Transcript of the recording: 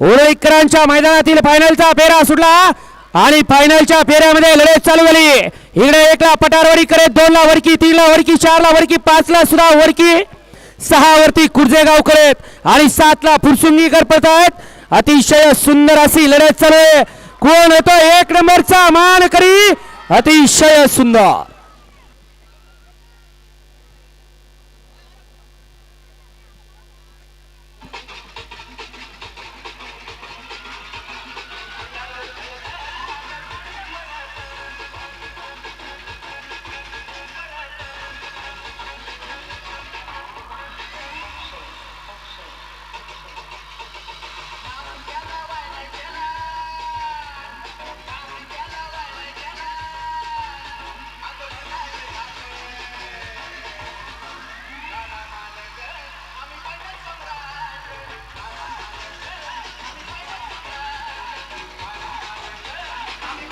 उरळीकरांच्या मैदानातील फायनलचा फेरा सुटला आणि फायनलच्या फेऱ्यामध्ये लढत चालू झाली. इकडे एकला पटारवरी करत दोन ला वरकी तीन ला वरकी चार ला वरकी पाच ला सुद्धा वरकी. सहा वरती कुर्जेगाव करत आणि सात ला फुरसुंगीकर पडतायत अतिशय सुंदर अशी लढत चालू आहे. कोण होतो? एक नंबरचा मान करी अतिशय सुंदर.